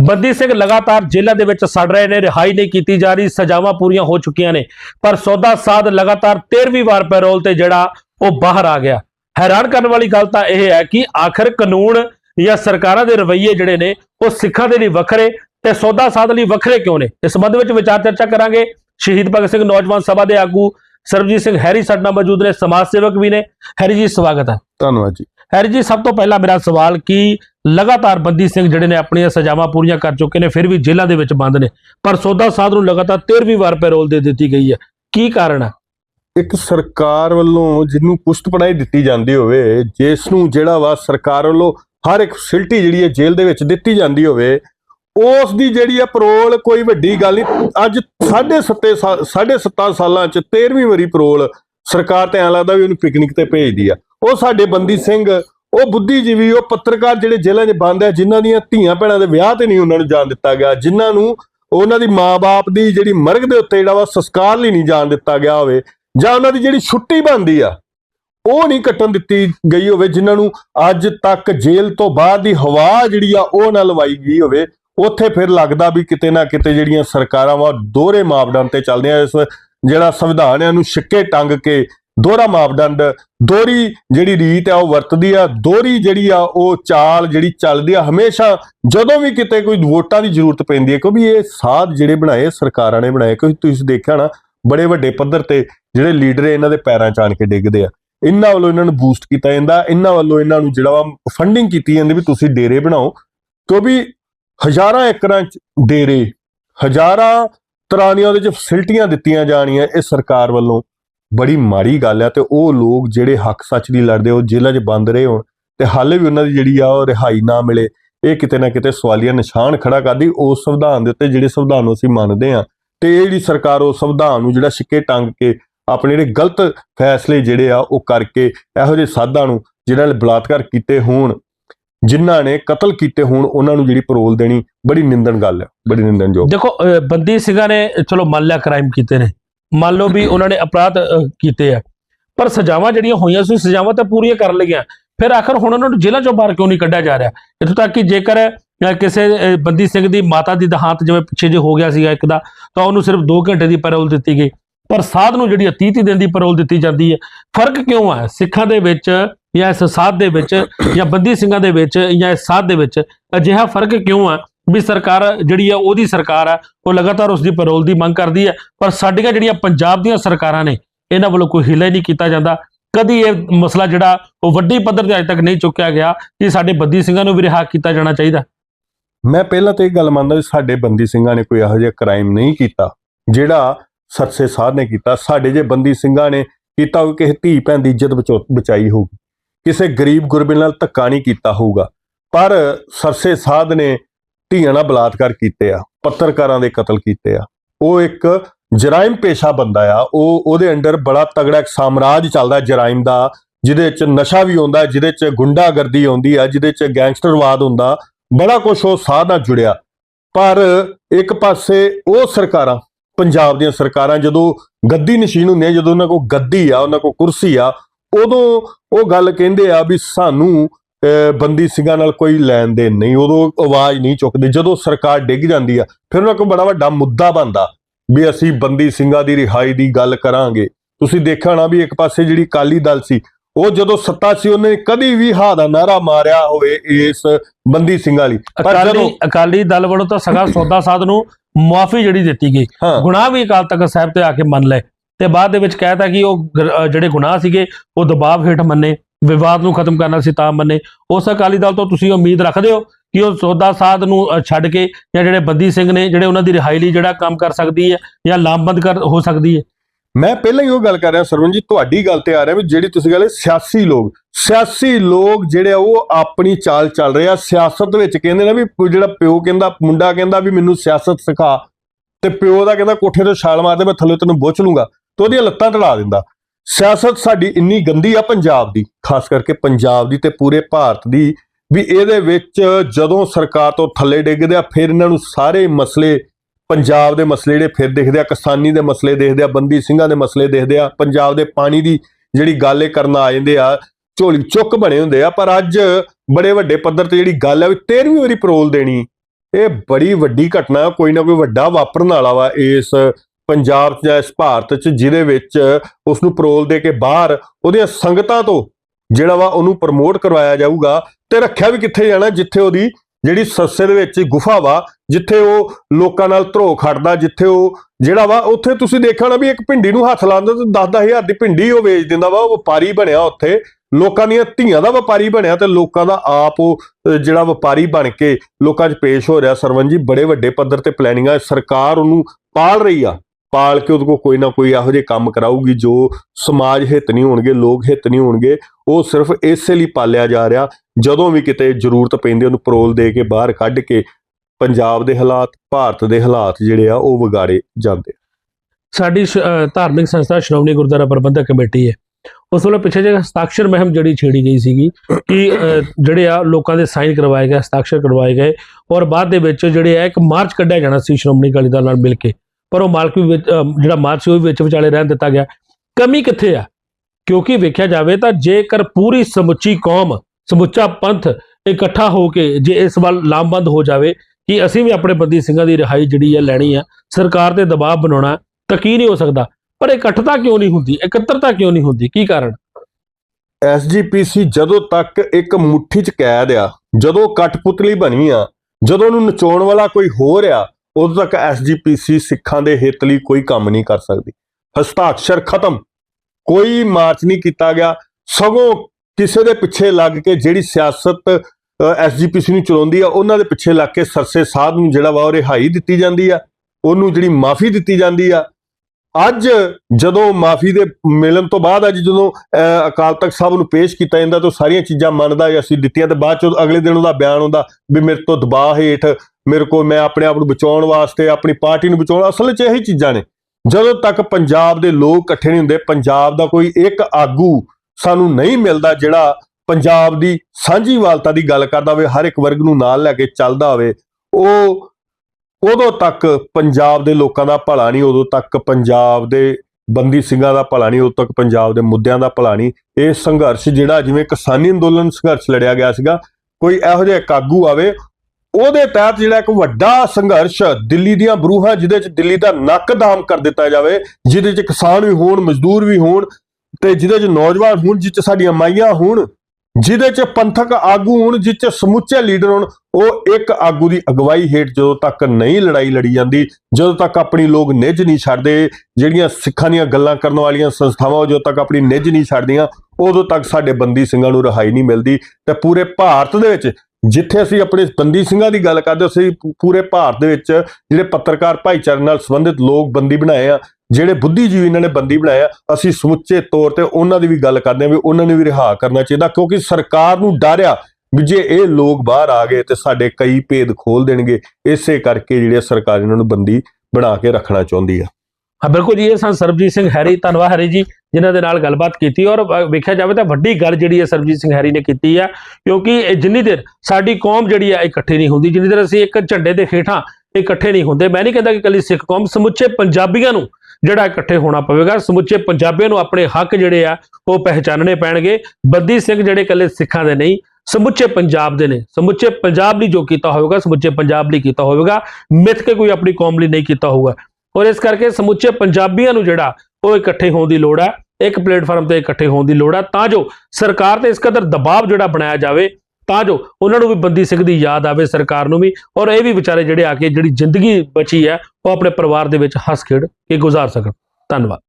ਬੰਦੀ ਸਿੰਘ ਲਗਾਤਾਰ ਜੇਲ੍ਹਾਂ ਦੇ ਵਿੱਚ ਸੜ ਰਹੇ ਨੇ, ਰਿਹਾਈ ਨਹੀਂ ਕੀਤੀ ਜਾ ਰਹੀ, ਸਜ਼ਾਵਾਂ ਪੂਰੀਆਂ ਹੋ ਚੁੱਕੀਆਂ ਨੇ। ਪਰ ਸੌਦਾ ਸਾਧ ਲਗਾਤਾਰ 13ਵੀਂ ਵਾਰ ਪੈਰੋਲ ਤੇ ਜਿਹੜਾ ਉਹ ਬਾਹਰ ਆ ਗਿਆ। ਹੈਰਾਨ ਕਰਨ ਵਾਲੀ ਗੱਲ ਤਾਂ ਇਹ ਹੈ ਕਿ ਆਖਰ ਕਾਨੂੰਨ ਜਾਂ ਸਰਕਾਰਾਂ ਦੇ ਰਵੱਈਏ ਜਿਹੜੇ ਨੇ, ਉਹ ਸਿੱਖਾਂ ਦੇ ਲਈ ਵੱਖਰੇ ਤੇ ਸੌਦਾ ਸਾਧ ਲਈ ਵੱਖਰੇ ਕਿਉਂ ਨੇ? ਇਸ ਸੰਬੰਧ ਵਿੱਚ ਵਿਚਾਰ ਚਰਚਾ ਕਰਾਂਗੇ। ਸ਼ਹੀਦ ਭਗਤ ਸਿੰਘ ਨੌਜਵਾਨ ਸਭਾ ਦੇ ਆਗੂ ਸਰਬਜੀਤ ਸਿੰਘ ਹੈਰੀ ਸਾਡੇ ਨਾਲ ਮੌਜੂਦ ਨੇ। ਸਮਾਜ ਸੇਵਕ ਵੀ ਨੇ। ਹੈਰੀ ਜੀ, ਸਵਾਗਤ ਹੈ। ਧੰਨਵਾਦ ਜੀ। ਹੈਰੀ ਜੀ, ਸਭ ਤੋਂ ਪਹਿਲਾਂ ਮੇਰਾ ਸਵਾਲ ਕਿ ਲਗਾਤਾਰ ਬੰਦੀ ਸਿੰਘ ਜਿਹੜੇ ਨੇ ਆਪਣੀਆਂ ਸਜ਼ਾਵਾਂ ਪੂਰੀਆਂ ਕਰ ਚੁੱਕੇ ਨੇ, ਫਿਰ ਵੀ ਜੇਲ੍ਹਾਂ ਦੇ ਵਿੱਚ ਬੰਦ ਨੇ, ਪਰ ਸੌਦਾ ਸਾਧ ਨੂੰ ਲਗਾਤਾਰ 13ਵੀਂ ਵਾਰ ਪੈਰੋਲ ਦੇ ਦਿੱਤੀ ਗਈ ਹੈ। ਕੀ ਕਾਰਨ ਹੈ ਇੱਕ ਸਰਕਾਰ ਵੱਲੋਂ ਜਿਹਨੂੰ ਪੁਸ਼ਤ ਪੜਾਈ ਦਿੱਤੀ ਜਾਂਦੀ ਹੋਵੇ, ਜਿਸ ਨੂੰ ਜਿਹੜਾ ਵਾ ਸਰਕਾਰ ਵੱਲੋਂ ਹਰ ਇੱਕ ਫੈਸਿਲਿਟੀ ਜਿਹੜੀ ਹੈ ਜੇਲ੍ਹ ਦੇ ਵਿੱਚ ਦਿੱਤੀ ਜਾਂਦੀ ਹੋਵੇ, ਉਸ ਦੀ ਜਿਹੜੀ ਹੈ ਪਰੋਲ ਕੋਈ ਵੱਡੀ ਗੱਲ ਨਹੀਂ। ਅੱਜ 7.5 ਸਾਢੇ 7 ਸਾਲਾਂ ਚ 13ਵੀਂ ਵਾਰੀ ਪਰੋਲ ਸਰਕਾਰ ਤੇ ਐਂ ਲੱਗਦਾ ਵੀ ਉਹਨੂੰ ਪਿਕਨਿਕ ਤੇ ਭੇਜਦੀ ਆ। ਉਹ ਸਾਡੇ ਬੰਦੀ ਸਿੰਘ, ਉਹ ਬੁੱਧੀਜੀਵੀ, ਉਹ ਪੱਤਰਕਾਰ ਜਿਹੜੇ ਜੇਲ੍ਹਾਂ 'ਚ ਬੰਦ ਆ ਜਿਨ੍ਹਾਂ ਦੀਆਂ ਧੀਆਂ ਭੈਣਾਂ ਦੇ ਵਿਆਹ ਤੇ ਨਹੀਂ ਉਹਨਾਂ ਨੂੰ ਜਾਣ ਦਿੱਤਾ ਗਿਆ, ਜਿਨ੍ਹਾਂ ਨੂੰ ਉਹਨਾਂ ਦੀ ਮਾਂ-ਬਾਪ ਦੀ ਜਿਹੜੀ ਮਰਗ ਦੇ ਉੱਤੇ ਜਿਹੜਾ ਵਾ ਸੰਸਕਾਰ ਲਈ ਨਹੀਂ ਜਾਣ ਦਿੱਤਾ ਗਿਆ ਹੋਵੇ, ਜਾਂ ਉਹਨਾਂ ਦੀ ਜਿਹੜੀ ਛੁੱਟੀ ਬਣਦੀ ਆ, ਉਹ ਨਹੀਂ ਕੱਟਣ ਦਿੱਤੀ ਗਈ ਹੋਵੇ, ਜਿਨ੍ਹਾਂ ਨੂੰ ਅੱਜ ਤੱਕ ਜੇਲ੍ਹ ਤੋਂ ਬਾਹਰ ਦੀ ਹਵਾ ਜਿਹੜੀ ਆ ਉਹ ਨਾ ਲਵਾਈ ਗਈ ਹੋਵੇ, ਉੱਥੇ ਫਿਰ ਲੱਗਦਾ ਵੀ ਕਿਤੇ ਨਾ ਕਿਤੇ ਜਿਹੜੀਆਂ ਸਰਕਾਰਾਂ ਵਾ ਦੋਹਰੇ ਮਾਪਦੰਡ ਤੇ ਚੱਲਦੀਆਂ, ਇਸ ਜਿਹੜਾ ਸੰਵਿਧਾਨ ਹੈ ਛਿੱਕੇ ਟੰਗ ਕੇ ਦੋਹਰਾ ਮਾਪਦੰਡ, ਦੋਹਰੀ ਜਿਹੜੀ ਰੀਤ ਆ ਉਹ ਵਰਤਦੀ ਆ, ਦੋਹਰੀ ਜਿਹੜੀ ਆ ਉਹ ਚਾਲ ਜਿਹੜੀ ਚੱਲਦੀ ਆ, ਹਮੇਸ਼ਾ ਜਦੋਂ ਵੀ ਕਿਤੇ ਕੋਈ ਵੋਟਾਂ ਦੀ ਜ਼ਰੂਰਤ ਪੈਂਦੀ ਹੈ ਕਿਉਂਕਿ ਇਹ ਸਾਧ ਜਿਹੜੇ ਬਣਾਏ ਸਰਕਾਰਾਂ ਨੇ ਬਣਾਏ ਕਿਉਂਕਿ ਤੁਸੀਂ ਦੇਖਿਆ ਨਾ ਬੜੇ ਵੱਡੇ ਪੱਧਰ ਤੇ ਜਿਹੜੇ ਲੀਡਰ ਇਹਨਾਂ ਦੇ ਪੈਰਾਂ 'ਚ ਆਣ ਕੇ ਡਿੱਗਦੇ ਆ। ਇਹਨਾਂ ਵੱਲੋਂ ਇਹਨਾਂ ਨੂੰ ਬੂਸਟ ਕੀਤਾ ਜਾਂਦਾ, ਇਹਨਾਂ ਵੱਲੋਂ ਇਹਨਾਂ ਨੂੰ ਜਿਹੜਾ ਵਾ ਫੰਡਿੰਗ ਕੀਤੀ ਜਾਂਦੀ ਵੀ ਤੁਸੀਂ ਡੇਰੇ ਬਣਾਓ, ਕਿਉਂਕਿ ਹਜ਼ਾਰਾਂ ਏਕੜਾਂ 'ਚ ਡੇਰੇ, ਹਜ਼ਾਰਾਂ ਤਰ੍ਹਾਂ ਦੀਆਂ ਉਹਦੇ 'ਚ ਫੈਸਿਲਿਟੀਆਂ ਦਿੱਤੀਆਂ ਜਾਣੀਆਂ ਇਹ ਸਰਕਾਰ ਵੱਲੋਂ। ਬੜੀ ਮਾੜੀ ਗੱਲ ਆ ਤੇ ਉਹ ਲੋਕ ਜਿਹੜੇ ਹੱਕ ਸੱਚ ਦੀ ਲੜਦੇ ਉਹ ਜੇਲ੍ਹਾਂ 'ਚ ਬੰਦ ਰਹੇ ਹੋਣ ਤੇ ਹਾਲੇ ਵੀ ਉਹਨਾਂ ਦੀ ਜਿਹੜੀ ਆ ਉਹ ਰਿਹਾਈ ਨਾ ਮਿਲੇ। ਇਹ ਕਿਤੇ ਨਾ ਕਿਤੇ ਸਵਾਲੀਆ ਨਿਸ਼ਾਨ ਖੜਾ ਕਰਦੀ, ਉਸ ਸੰਵਿਧਾਨ ਦੇ ਉੱਤੇ ਜਿਹੜੇ ਸੰਵਿਧਾਨ ਨੂੰ ਅਸੀਂ ਮੰਨਦੇ ਆ ਤੇ ਇਹ ਜਿਹੜੀ ਸਰਕਾਰ ਉਹ ਸੰਵਿਧਾਨ ਨੂੰ ਜਿਹੜਾ ਸਿੱਕੇ ਟੰਗ ਕੇ ਆਪਣੇ ਜਿਹੜੇ ਗਲਤ ਫੈਸਲੇ ਜਿਹੜੇ ਆ, ਉਹ ਕਰਕੇ ਇਹੋ ਜਿਹੇ ਸਾਧਾਂ ਨੂੰ ਜਿਹਨਾਂ ਨੇ ਬਲਾਤਕਾਰ ਕੀਤੇ ਹੋਣ, ਜਿਨ੍ਹਾਂ ਨੇ ਕਤਲ ਕੀਤੇ ਹੋਣ, ਉਹਨਾਂ ਨੂੰ ਜਿਹੜੀ ਪਰੋਲ ਦੇਣੀ ਬੜੀ ਨਿੰਦਣ ਗੱਲ ਹੈ ਬੜੀ ਨਿੰਦਣਯੋਗ। ਦੇਖੋ ਬੰਦੀ ਸਿੰਘਾਂ ਨੇ, ਚਲੋ ਮੰਨ ਲਿਆ ਕ੍ਰਾਈਮ ਕੀਤੇ ਨੇ। ਮੰਨ ਲਓ ਵੀ ਉਹਨਾਂ ਨੇ ਅਪਰਾਧ ਕੀਤੇ ਆ। ਪਰ ਸਜ਼ਾਵਾਂ ਜਿਹੜੀਆਂ ਹੋਈਆਂ ਸੀ, ਸਜ਼ਾਵਾਂ ਤਾਂ ਪੂਰੀਆਂ ਕਰ ਲਈਆਂ ਫਿਰ ਆਖਰ ਹੁਣ ਉਹਨਾਂ ਨੂੰ ਜੇਲ੍ਹਾਂ ਚੋਂ ਬਾਹਰ ਕਿਉਂ ਨਹੀਂ ਕੱਢਿਆ ਜਾ ਰਿਹਾ? ਇੱਥੋਂ ਤੱਕ ਕਿ ਜੇਕਰ ਕਿਸੇ ਬੰਦੀ ਸਿੰਘ ਦੀ ਮਾਤਾ ਦੀ ਦਹਾਂਤ ਜਿਵੇਂ ਪਿੱਛੇ ਜੇ ਹੋ ਗਿਆ ਸੀਗਾ ਇੱਕ ਦਾ, ਤਾਂ ਉਹਨੂੰ ਸਿਰਫ 2 ਘੰਟੇ ਦੀ ਪੈਰੋਲ ਦਿੱਤੀ ਗਈ। ਪਰ ਸਾਧ ਨੂੰ ਜਿਹੜੀ 30 30 ਦਿਨ ਦੀ ਪੈਰੋਲ ਦਿੱਤੀ ਜਾਂਦੀ ਹੈ, ਫ਼ਰਕ ਕਿਉਂ ਹੈ ਸਿੱਖਾਂ ਦੇ ਵਿੱਚ ਜਾਂ ਇਸ ਸਾਧ ਦੇ ਵਿੱਚ ਜਾਂ ਬੰਦੀ ਸਿੰਘਾਂ ਦੇ ਵਿੱਚ ਜਾਂ ਇਸ ਸਾਧ ਦੇ ਵਿੱਚ ਅਜਿਹਾ ਫ਼ਰਕ ਕਿਉਂ ਹੈ ਵੀ ਸਰਕਾਰ ਜਿਹੜੀ ਆ ਉਹਦੀ ਸਰਕਾਰ ਆ, ਉਹ ਲਗਾਤਾਰ ਉਸ ਦੀ ਪੈਰੋਲ ਦੀ ਮੰਗ ਕਰਦੀ ਹੈ ਪਰ ਸਾਡੀਆਂ ਜਿਹੜੀਆਂ ਪੰਜਾਬ ਦੀਆਂ ਸਰਕਾਰਾਂ ਨੇ, ਇਹਨਾਂ ਵੱਲੋਂ ਕੋਈ ਹਿੱਲਾ ਹੀ ਨਹੀਂ ਕੀਤਾ ਜਾਂਦਾ। ਕਦੀ ਇਹ ਮਸਲਾ ਜਿਹੜਾ, ਉਹ ਵੱਡੀ ਪੱਧਰ ਤੇ ਅਜੇ ਤੱਕ ਨਹੀਂ ਚੁੱਕਿਆ ਗਿਆ। ਕਿ ਸਾਡੇ ਬੰਦੀ ਸਿੰਘਾਂ ਨੂੰ ਵੀ ਰਿਹਾ ਕੀਤਾ ਜਾਣਾ ਚਾਹੀਦਾ। ਮੈਂ ਪਹਿਲਾਂ ਤਾਂ ਇਹ ਗੱਲ ਮੰਨਦਾ ਵੀ ਸਾਡੇ ਬੰਦੀ ਸਿੰਘਾਂ ਨੇ ਕੋਈ ਇਹੋ ਜਿਹਾ ਕ੍ਰਾਈਮ ਨਹੀਂ ਕੀਤਾ, ਜਿਹੜਾ ਸਰਸੇ ਸਾਧ ਨੇ ਕੀਤਾ। ਸਾਡੇ ਜੇ ਬੰਦੀ ਸਿੰਘਾਂ ਨੇ ਕੀਤਾ ਹੋਊ, ਕਿਸੇ ਧੀ ਭੈਣ ਦੀ ਇੱਜ਼ਤ ਬਚੋ- ਬਚਾਈ ਹੋਊਗੀ। ਕਿਸੇ ਗਰੀਬ ਗੁਰਬੇ ਨਾਲ ਧੱਕਾ ਨਹੀਂ ਕੀਤਾ ਹੋਊਗਾ। ਪਰ ਸਰਸੇ ਸਾਧ ਨੇ ਧੀਆਂ ਨਾਲ ਬਲਾਤਕਾਰ ਕੀਤੇ ਆ, ਪੱਤਰਕਾਰਾਂ ਦੇ ਕਤਲ ਕੀਤੇ ਆ। ਉਹ ਇੱਕ ਜਰਾਇਮ ਪੇਸ਼ਾ ਬੰਦਾ ਆ, ਉਹ ਉਹਦੇ ਅੰਡਰ ਬੜਾ ਤਗੜਾ ਇੱਕ ਸਾਮਰਾਜ ਚੱਲਦਾ ਜਰਾਇਮ ਦਾ, ਜਿਹਦੇ ਚ ਨਸ਼ਾ ਵੀ ਹੁੰਦਾ ਜਿਹਦੇ ਚ ਗੁੰਡਾਗਰਦੀ ਆਉਂਦੀ ਆ, ਜਿਹਦੇ ਚ ਗੈਂਗਸਟਰਵਾਦ ਹੁੰਦਾ, ਬੜਾ ਕੁਝ ਉਹ ਸਾਹ ਨਾਲ ਜੁੜਿਆ। ਪਰ ਇੱਕ ਪਾਸੇ ਉਹ ਸਰਕਾਰਾਂ, ਪੰਜਾਬ ਦੀਆਂ ਸਰਕਾਰਾਂ ਜਦੋਂ ਗੱਦੀ ਨਸ਼ੀਨ ਹੁੰਦੀਆਂ, ਜਦੋਂ ਉਹਨਾਂ ਕੋਲ ਗੱਦੀ ਆ, ਉਹਨਾਂ ਕੋਲ ਕੁਰਸੀ ਆ, ਉਦੋਂ ਉਹ ਗੱਲ ਕਹਿੰਦੇ ਆ ਵੀ ਸਾਨੂੰ ਬੰਦੀ ਸਿੰਘਾਂ ਨਾਲ ਕੋਈ ਲੈਣ ਦੇਣ ਨਹੀਂ ਉਦੋਂ ਆਵਾਜ਼ ਨਹੀਂ ਚੁੱਕਦੇ। ਜਦੋਂ ਸਰਕਾਰ ਡਿੱਗ ਜਾਂਦੀ ਆ ਫਿਰ ਉਹਨਾਂ ਕੋਲ ਬੜਾ ਵੱਡਾ ਮੁੱਦਾ ਬਣਦਾ ਵੀ ਅਸੀਂ ਬੰਦੀ ਸਿੰਘਾਂ ਦੀ ਰਿਹਾਈ ਦੀ ਗੱਲ ਕਰਾਂਗੇ। ਤੁਸੀਂ ਦੇਖਿਆ ਹੋਣਾ ਵੀ ਇੱਕ ਪਾਸੇ ਜਿਹੜੀ ਕਾਲੀ ਦਲ ਸੀ ਉਹ ਜਦੋਂ ਸੱਤਾ ਸੀ ਉਹਨੇ ਕਦੀ ਵੀ ਹਾ ਦਾ ਨਾਰਾ ਮਾਰਿਆ ਹੋਵੇ ਇਸ ਬੰਦੀ ਸਿੰਘਾਂ ਲਈ। ਪਰ ਜਦੋਂ ਅਕਾਲੀ ਦਲ ਵੱਲੋਂ ਤਾਂ ਸਗਾ ਸੌਦਾ ਸਾਧ ਨੂੰ ਮੁਆਫੀ ਜਿਹੜੀ ਦਿੱਤੀ ਗਈ। ਗੁਨਾਹ ਵੀ ਅਕਾਲ ਤਖਤ ਸਾਹਿਬ ਤੇ ਆ ਕੇ ਮੰਨ ਲਏ। ਤੇ ਬਾਅਦ ਦੇ ਵਿੱਚ ਕਹਿਤਾ ਕਿ ਉਹ ਜਿਹੜੇ ਗੁਨਾਹ ਸੀਗੇ ਉਹ ਦਬਾਅ ਹੇਠ ਮੰਨੇ। ਵਿਵਾਦ ਨੂੰ ਖਤਮ ਕਰਨਾ ਸੀ ਤਾਂ ਮੰਨੇ। ਉਸ ਅਕਾਲੀ ਦਲ ਤੋਂ ਤੁਸੀਂ ਉਮੀਦ ਰੱਖਦੇ ਹੋ ਕਿ ਉਹ ਸੌਦਾ ਸਾਧ ਨੂੰ ਛੱਡ ਕੇ ਜਾਂ ਜਿਹੜੇ ਬੰਦੀ ਸਿੰਘ ਨੇ, ਜਿਹੜੇ ਉਹਨਾਂ ਦੀ ਰਿਹਾਈ ਲਈ ਜਿਹੜਾ ਕੰਮ ਕਰ ਸਕਦੀ ਹੈ ਜਾਂ ਲਾਮਬੰਦ ਕਰ, ਹੋ ਸਕਦੀ ਹੈ? ਮੈਂ ਪਹਿਲਾਂ ਹੀ ਉਹ ਗੱਲ ਕਰ ਰਿਹਾ ਸਰਵਨ ਜੀ, ਤੁਹਾਡੀ ਗੱਲ ਤੇ ਆ ਰਿਹਾ ਵੀ ਜਿਹੜੀ ਤੁਸੀਂ ਗੱਲ ਹੈ ਸਿਆਸੀ ਲੋਕ ਸਿਆਸੀ ਲੋਕ ਜਿਹੜੇ ਆ ਉਹ ਆਪਣੀ ਚਾਲ ਚੱਲ ਰਹੇ ਆ। ਸਿਆਸਤ ਵਿੱਚ ਕਹਿੰਦੇ ਨੇ ਵੀ ਜਿਹੜਾ ਪਿਓ ਕਹਿੰਦਾ, ਮੁੰਡਾ ਕਹਿੰਦਾ ਵੀ ਮੈਨੂੰ ਸਿਆਸਤ ਸਿਖਾ ਤੇ ਪਿਓ ਦਾ ਕਹਿੰਦਾ ਕੋਠੇ ਤੋਂ ਛਾਲ ਮਾਰਦੇ ਮੈਂ ਥੱਲੇ ਤੈਨੂੰ ਬੁੱਚ ਲੂੰਗਾ ਤੇ ਉਹਦੀਆਂ ਲੱਤਾਂ ਢਲਾ ਦਿੰਦਾ। ਸਿਆਸਤ ਸਾਡੀ ਇੰਨੀ ਗੰਦੀ ਆ ਪੰਜਾਬ ਦੀ, ਖਾਸ ਕਰਕੇ ਪੰਜਾਬ ਦੀ ਤੇ ਪੂਰੇ ਭਾਰਤ ਦੀ, ਵੀ ਇਹਦੇ ਵਿੱਚ ਜਦੋਂ ਸਰਕਾਰ ਤੋਂ ਥੱਲੇ ਡਿੱਗਦੇ ਆ, ਫਿਰ ਇਹਨਾਂ ਨੂੰ ਸਾਰੇ ਮਸਲੇ, ਪੰਜਾਬ ਦੇ ਮਸਲੇ ਜਿਹੜੇ ਫਿਰ ਦੇਖਦੇ ਆ, ਕਿਸਾਨੀ ਦੇ ਮਸਲੇ ਦੇਖਦੇ ਆ, ਬੰਦੀ ਸਿੰਘਾਂ ਦੇ ਮਸਲੇ ਦੇਖਦੇ ਆ, ਪੰਜਾਬ ਦੇ ਪਾਣੀ ਦੀ ਜਿਹੜੀ ਗੱਲ ਇਹ ਕਰਨ ਆ ਜਾਂਦੇ ਆ, ਝੋਲੀ ਚੁੱਕ ਬਣੇ ਹੁੰਦੇ ਆ, ਪਰ ਅੱਜ ਬੜੇ ਵੱਡੇ ਪੱਧਰ ਤੇ ਜਿਹੜੀ ਗੱਲ ਆ, ਵੀ 13ਵੀਂ ਵਾਰੀ ਪਰੋਲ ਦੇਣੀ, ਇਹ ਬੜੀ ਵੱਡੀ ਘਟਨਾ, ਕੋਈ ਨਾ ਕੋਈ ਵੱਡਾ ਵਾਪਰਨ ਵਾਲਾ ਵਾ ਇਸ ਪੰਜਾਬ 'ਚ ਜਾਂ ਇਸ ਭਾਰਤ 'ਚ ਜਿਹਦੇ ਵਿੱਚ ਉਸ ਨੂੰ ਪਰੋਲ ਦੇ ਕੇ ਬਾਹਰ ਉਹਦੀਆਂ ਸੰਗਤਾਂ ਤੋਂ ਜਿਹੜਾ ਵਾ ਉਹਨੂੰ ਪ੍ਰਮੋਟ ਕਰਵਾਇਆ ਜਾਊਗਾ ਤੇ ਰੱਖਿਆ ਵੀ ਕਿੱਥੇ ਜਾਣਾ, ਜਿੱਥੇ ਉਹਦੀ ਜਿਹੜੀ ਸੱਸੇ ਦੇ ਵਿੱਚ ਗੁਫਾ ਵਾ, ਜਿੱਥੇ ਉਹ ਲੋਕਾਂ ਨਾਲ ਧਰੋ ਖੜਦਾ, ਜਿੱਥੇ ਉਹ ਜਿਹੜਾ ਵਾ, ਉੱਥੇ ਤੁਸੀਂ ਦੇਖਿਆ ਹੋਣਾ ਵੀ ਇੱਕ ਭਿੰਡੀ ਨੂੰ ਹੱਥ ਲਾਉਂਦਾ ਤੇ 10-10000 ਦੀ ਭਿੰਡੀ ਉਹ ਵੇਚ ਦਿੰਦਾ ਵਾ, ਉਹ ਵਪਾਰੀ ਬਣਿਆ ਉੱਥੇ। ਲੋਕਾਂ ਦੀਆਂ ਧੀਆਂ ਦਾ ਵਪਾਰੀ ਬਣਿਆ ਤੇ ਲੋਕਾਂ ਦਾ ਆਪ ਉਹ ਜਿਹੜਾ ਵਪਾਰੀ ਬਣ ਕੇ ਲੋਕਾਂ 'ਚ ਪੇਸ਼ ਹੋ ਰਿਹਾ। ਸਰਵਨ ਜੀ, ਬੜੇ ਵੱਡੇ ਪੱਧਰ ਤੇ ਪਲੈਨਿੰਗ ਆ, ਸਰਕਾਰ ਉਹਨੂੰ ਪਾਲ ਰਹੀ ਆ। ਪਾਲ ਕੇ ਉਹਦੇ ਕੋਲ ਕੋਈ ਨਾ ਕੋਈ ਇਹੋ ਜਿਹੇ ਕੰਮ ਕਰਾਊਗੀ ਜੋ ਸਮਾਜ ਹਿੱਤ ਨਹੀਂ ਹੋਣਗੇ, ਲੋਕ ਹਿੱਤ ਨਹੀਂ ਹੋਣਗੇ। ਉਹ ਸਿਰਫ ਇਸੇ ਲਈ ਪਾਲਿਆ ਜਾ ਰਿਹਾ, ਜਦੋਂ ਵੀ ਕਿਤੇ ਜ਼ਰੂਰਤ ਪੈਂਦੀ ਉਹਨੂੰ ਪਰੋਲ ਦੇ ਕੇ ਬਾਹਰ ਕੱਢ ਕੇ ਪੰਜਾਬ ਦੇ ਹਾਲਾਤ, ਭਾਰਤ ਦੇ ਹਾਲਾਤ ਜਿਹੜੇ ਆ ਉਹ ਵਿਗਾੜੇ ਜਾਂਦੇ ਸਾਡੀ ਸ਼- ਧਾਰਮਿਕ ਸੰਸਥਾ ਸ਼੍ਰੋਮਣੀ ਗੁਰਦੁਆਰਾ ਪ੍ਰਬੰਧਕ ਕਮੇਟੀ ਹੈ। ਉਸ ਵੱਲੋਂ ਪਿੱਛੇ ਜੇ ਹਸਤਾਖਰ ਮਹਿਮ ਜਿਹੜੀ ਛੇੜੀ ਗਈ ਸੀਗੀ ਕਿ ਜਿਹੜੇ ਆ ਲੋਕਾਂ ਦੇ ਸਾਈਨ ਕਰਵਾਏ ਗਏ ਹਸਤਾਖਰ ਕਰਵਾਏ ਗਏ ਔਰ ਬਾਅਦ ਦੇ ਵਿੱਚ ਜਿਹੜੇ ਆ ਇੱਕ ਮਾਰਚ ਕੱਢਿਆ ਜਾਣਾ ਸੀ ਸ਼੍ਰੋਮਣੀ ਅਕਾਲੀ ਦਲ ਨਾਲ ਮਿਲ ਕੇ। ਪਰ ਉਹ ਮਾਲਕ ਵੀ ਜਿਹੜਾ ਮਾਰਚ ਸੀ ਉਹ ਵੀ ਵਿੱਚ ਵਿਚਾਲੇ ਰਹਿਣ ਦਿੱਤਾ ਗਿਆ। ਕਮੀ ਕਿੱਥੇ ਆ? ਕਿਉਂਕਿ ਵੇਖਿਆ ਜਾਵੇ ਤਾਂ ਜੇਕਰ ਪੂਰੀ ਸਮੁੱਚੀ ਕੌਮ, ਸਮੁੱਚਾ ਪੰਥ ਇਕੱਠਾ ਹੋ ਕੇ ਜੇ ਇਸ ਵੱਲ ਲਾਮਬੰਦ ਹੋ ਜਾਵੇ ਕਿ ਅਸੀਂ ਵੀ ਆਪਣੇ ਬੰਦੀ ਸਿੰਘਾਂ ਦੀ ਰਿਹਾਈ ਜਿਹੜੀ ਹੈ ਲੈਣੀ ਆ, ਸਰਕਾਰ ਤੇ ਦਬਾਅ ਬਣਾਉਣਾ ਤਾਂ ਕੀ ਨਹੀਂ ਹੋ ਸਕਦਾ? ਪਰ ਇਕੱਠਤਾ ਕਿਉਂ ਨਹੀਂ ਹੁੰਦੀ? ਇਕੱਤਰਤਾ ਕਿਉਂ ਨਹੀਂ ਹੁੰਦੀ? ਕੀ ਕਾਰਨ? ਐਸਜੀਪੀਸੀ ਜਦੋਂ ਤੱਕ ਇੱਕ ਮੁੱਠੀ 'ਚ ਕੈਦ ਆ, ਜਦੋਂ ਕਠਪੁਤਲੀ ਬਣੀ ਆ, ਜਦੋਂ ਉਹਨੂੰ ਨਚਾਉਣ ਵਾਲਾ ਕੋਈ ਹੋਰ ਆ ਉਦੋਂ ਤੱਕ ਐਸਜੀਪੀਸੀ ਸਿੱਖਾਂ ਦੇ ਹਿੱਤ ਲਈ ਕੋਈ ਕੰਮ ਨਹੀਂ ਕਰ ਸਕਦੀ। ਹਸਤਾਖਰ ਖਤਮ। ਕੋਈ ਮਾਰਚ ਨਹੀਂ ਕੀਤਾ ਗਿਆ। ਸਗੋਂ ਕਿਸੇ ਦੇ ਪਿੱਛੇ ਲੱਗ ਕੇ ਜਿਹੜੀ ਸਿਆਸਤ ਐਸਜੀਪੀਸੀ ਨੂੰ ਚਲਾਉਂਦੀ ਆ, ਉਹਨਾਂ ਦੇ ਪਿੱਛੇ ਲੱਗ ਕੇ ਸਰਸੇ ਸਾਧ ਨੂੰ ਜਿਹੜਾ ਵਾ ਉਹ ਰਿਹਾਈ ਦਿੱਤੀ ਜਾਂਦੀ ਆ। ਉਹਨੂੰ ਜਿਹੜੀ ਮਾਫੀ ਦਿੱਤੀ ਜਾਂਦੀ ਆ। ਅੱਜ ਜਦੋਂ ਮਾਫੀ ਦੇ ਮਿਲਣ ਤੋਂ ਬਾਅਦ, ਅੱਜ ਜਦੋਂ ਅਹ ਅਕਾਲ ਤਖਤ ਸਾਹਿਬ ਨੂੰ ਪੇਸ਼ ਕੀਤਾ ਜਾਂਦਾ ਤਾਂ ਉਹ ਸਾਰੀਆਂ ਚੀਜ਼ਾਂ ਮੰਨਦਾ ਜਾਂ ਅਸੀਂ ਦਿੱਤੀਆਂ ਤੇ ਬਾਅਦ ਚ ਅਗਲੇ ਦਿਨ ਉਹਦਾ ਬਿਆਨ ਆਉਂਦਾ ਵੀ ਮੇਰੇ ਤੋਂ ਦਬਾਅ ਹੇਠ ਮੇਰੇ ਕੋਲ ਮੈਂ ਆਪਣੇ ਆਪ ਨੂੰ ਬਚਾਉਣ ਵਾਸਤੇ, ਆਪਣੀ ਪਾਰਟੀ ਨੂੰ ਬਚਾਉਣ ਅਸਲ 'ਚ ਇਹੀ ਚੀਜ਼ਾਂ ਨੇ। ਜਦੋਂ ਤੱਕ ਪੰਜਾਬ ਦੇ ਲੋਕ ਇਕੱਠੇ ਨਹੀਂ ਹੁੰਦੇ, ਪੰਜਾਬ ਦਾ ਕੋਈ ਇੱਕ ਆਗੂ ਸਾਨੂੰ ਨਹੀਂ ਮਿਲਦਾ ਜਿਹੜਾ ਪੰਜਾਬ ਦੀ ਸਾਂਝੀਵਾਲਤਾ ਦੀ ਗੱਲ ਕਰਦਾ ਹੋਵੇ, ਹਰ ਇੱਕ ਵਰਗ ਨੂੰ ਨਾਲ ਲੈ ਕੇ ਚੱਲਦਾ ਹੋਵੇ, ਉਹ ਉਦੋਂ ਤੱਕ ਪੰਜਾਬ ਦੇ ਲੋਕਾਂ ਦਾ ਭਲਾ ਨਹੀਂ, ਉਦੋਂ ਤੱਕ ਪੰਜਾਬ ਦੇ ਬੰਦੀ ਸਿੰਘਾਂ ਦਾ ਭਲਾ ਨਹੀਂ, ਉਦੋਂ ਤੱਕ ਪੰਜਾਬ ਦੇ ਮੁੱਦਿਆਂ ਦਾ ਭਲਾ ਨਹੀਂ। ਇਹ ਸੰਘਰਸ਼ ਜਿਹੜਾ ਜਿਵੇਂ ਕਿਸਾਨੀ ਅੰਦੋਲਨ ਸੰਘਰਸ਼ ਲੜਿਆ ਗਿਆ ਸੀਗਾ, ਕੋਈ ਇਹੋ ਜਿਹਾ ਇੱਕ ਆਗੂ ਆਵੇ ਉਹਦੇ ਤਹਿਤ ਜਿਹੜਾ ਇੱਕ ਵੱਡਾ ਸੰਘਰਸ਼ ਦਿੱਲੀ ਦੀਆਂ ਬਰੂਹਾਂ, ਜਿਹਦੇ ਚ ਦਿੱਲੀ ਦਾ ਨੱਕ ਦਾਮ ਕਰ ਦਿੱਤਾ ਜਾਵੇ, ਜਿਹਦੇ ਚ ਕਿਸਾਨ ਵੀ ਹੋਣ, ਮਜ਼ਦੂਰ ਵੀ ਹੋਣ, ਤੇ ਜਿਹਦੇ ਚ ਨੌਜਵਾਨ ਹੋਣ, ਜਿਹ ਸਾਡੀਆਂ ਮਾਈਆਂ ਹੋਣ, ਜਿਹਦੇ ਚ ਪੰਥਕ ਆਗੂ ਹੋਣ, ਜਿਹ ਸਮੁੱਚੇ ਲੀਡਰ ਹੋਣ, ਉਹ ਇੱਕ ਆਗੂ ਦੀ ਅਗਵਾਈ ਹੇਠ ਜਦੋਂ ਤੱਕ ਨਹੀਂ ਲੜਾਈ ਲੜੀ ਜਾਂਦੀ, ਜਦੋਂ ਤੱਕ ਆਪਣੀ ਲੋਕ ਨਿੱਜ ਨਹੀਂ ਛੱਡਦੇ, ਜਿਹੜੀਆਂ ਸਿੱਖਾਂ ਦੀਆਂ ਗੱਲਾਂ ਕਰਨ ਵਾਲੀਆਂ ਸੰਸਥਾਵਾਂ ਉਹ ਜਦੋਂ ਤੱਕ ਆਪਣੀ ਨਿੱਜ ਨਹੀਂ ਛੱਡਦੀਆਂ, ਉਦੋਂ ਤੱਕ ਸਾਡੇ ਬੰਦੀ ਸਿੰਘਾਂ ਨੂੰ ਰਿਹਾਈ ਨਹੀਂ ਮਿਲਦੀ, ਤੇ ਪੂਰੇ ਭਾਰਤ ਦੇ ਵਿੱਚ ਜਿੱਥੇ ਅਸੀਂ ਆਪਣੇ ਬੰਦੀ ਸਿੰਘਾਂ ਦੀ ਗੱਲ ਕਰਦੇ ਅਸੀਂ ਪੂਰੇ ਭਾਰਤ ਦੇ ਵਿੱਚ ਜਿਹੜੇ ਪੱਤਰਕਾਰ ਭਾਈਚਾਰੇ ਨਾਲ ਸੰਬੰਧਿਤ ਲੋਕ ਬੰਦੀ ਬਣਾਏ ਆ, ਜਿਹੜੇ ਬੁੱਧੀਜੀਵੀ ਇਹਨਾਂ ਨੇ ਬੰਦੀ ਬਣਾਏ ਆ ਅਸੀਂ ਸਮੁੱਚੇ ਤੌਰ ਤੇ ਉਹਨਾਂ ਦੀ ਵੀ ਗੱਲ ਕਰਦੇ ਹਾਂ ਵੀ ਉਹਨਾਂ ਨੂੰ ਵੀ ਰਿਹਾ ਕਰਨਾ ਚਾਹੀਦਾ, ਕਿਉਂਕਿ ਸਰਕਾਰ ਨੂੰ ਡਰਿਆ ਵੀ ਜੇ ਇਹ ਲੋਕ ਬਾਹਰ ਆ ਗਏ ਤੇ ਸਾਡੇ ਕਈ ਭੇਦ ਖੋਲ ਦੇਣਗੇ, ਇਸੇ ਕਰਕੇ ਜਿਹੜੇ ਸਰਕਾਰ ਇਹਨਾਂ ਨੂੰ ਬੰਦੀ ਬਣਾ ਕੇ ਰੱਖਣਾ ਚਾਹੁੰਦੀ ਆ। ਹਾਂ, ਬਿਲਕੁਲ ਜੀ, ਇਹ ਸਨ ਸਰਬਜੀਤ ਸਿੰਘ ਹੈਰੀ, ਧੰਨਵਾਦ ਹੈਰੀ ਜੀ, ਜਿਨ੍ਹਾਂ ਦੇ ਨਾਲ ਗੱਲਬਾਤ ਕੀਤੀ ਔਰ ਵੇਖਿਆ ਜਾਵੇ ਤਾਂ ਵੱਡੀ ਗੱਲ ਜਿਹੜੀ ਹੈ ਸਰਬਜੀਤ ਸਿੰਘ ਹੈਰੀ ਨੇ ਕੀਤੀ ਆ, ਕਿਉਂਕਿ ਇਹ ਜਿੰਨੀ ਦੇਰ ਸਾਡੀ ਕੌਮ ਜਿਹੜੀ ਆ ਇਕੱਠੀ ਨਹੀਂ ਹੁੰਦੀ, ਜਿੰਨੀ ਦੇਰ ਅਸੀਂ ਇੱਕ ਝੰਡੇ ਦੇ ਹੇਠਾਂ ਇਕੱਠੇ ਨਹੀਂ ਹੁੰਦੇ, ਮੈਂ ਨਹੀਂ ਕਹਿੰਦਾ ਕਿ ਕੱਲੀ ਸਿੱਖ ਕੌਮ, ਸਮੁੱਚੇ ਪੰਜਾਬੀਆਂ ਨੂੰ ਜਿਹੜਾ ਇਕੱਠੇ ਹੋਣਾ ਪਵੇਗਾ, ਸਮੁੱਚੇ ਪੰਜਾਬੀਆਂ ਨੂੰ ਆਪਣੇ ਹੱਕ ਜਿਹੜੇ ਆ, ਉਹ ਪਹਿਚਾਨਣੇ ਪੈਣਗੇ, ਬੱਦੀ ਸਿੰਘ ਜਿਹੜੇ ਕੱਲੇ ਸਿੱਖਾਂ ਦੇ ਨਹੀਂ, ਸਮੁੱਚੇ ਪੰਜਾਬ ਦੇ ਨੇ, ਸਮੁੱਚੇ ਪੰਜਾਬ ਲਈ ਜੋ ਕੀਤਾ ਹੋਵੇਗਾ, ਸਮੁੱਚੇ ਪੰਜਾਬ ਲਈ ਕੀਤਾ ਹੋਵੇਗਾ, ਮਿੱਥ ਕੇ ਕੋਈ ਆਪਣੀ ਕੌਮ ਲਈ ਨਹੀਂ ਕੀਤਾ ਹੋਊਗਾ। ਔਰ ਇਸ ਕਰਕੇ ਸਮੁੱਚੇ ਪੰਜਾਬੀਆਂ ਨੂੰ ਜਿਹੜਾ ਉਹ ਇਕੱਠੇ ਹੋਣ ਦੀ ਲੋੜ ਹੈ, ਇੱਕ ਪਲੇਟਫਾਰਮ ਤੇ ਇਕੱਠੇ ਹੋਣ ਦੀ ਲੋੜ ਹੈ, ਤਾਂ ਜੋ ਸਰਕਾਰ ਤੇ ਇਸ ਕਦਰ ਦਬਾਅ ਜਿਹੜਾ ਬਣਾਇਆ ਜਾਵੇ, ਤਾਂ ਜੋ ਉਹਨਾਂ ਨੂੰ ਵੀ ਬੰਦੀ ਸਿੰਘ ਦੀ ਯਾਦ ਆਵੇ ਸਰਕਾਰ ਨੂੰ ਵੀ, ਔਰ ਇਹ ਵੀ ਵਿਚਾਰੇ ਜਿਹੜੇ ਆ ਕੇ ਜਿਹੜੀ ਜ਼ਿੰਦਗੀ ਬਚੀ ਹੈ, ਉਹ ਆਪਣੇ ਪਰਿਵਾਰ ਦੇ ਵਿੱਚ ਹੱਸ ਖੇਡ ਕੇ ਗੁਜ਼ਾਰ ਸਕਣ। ਧੰਨਵਾਦ।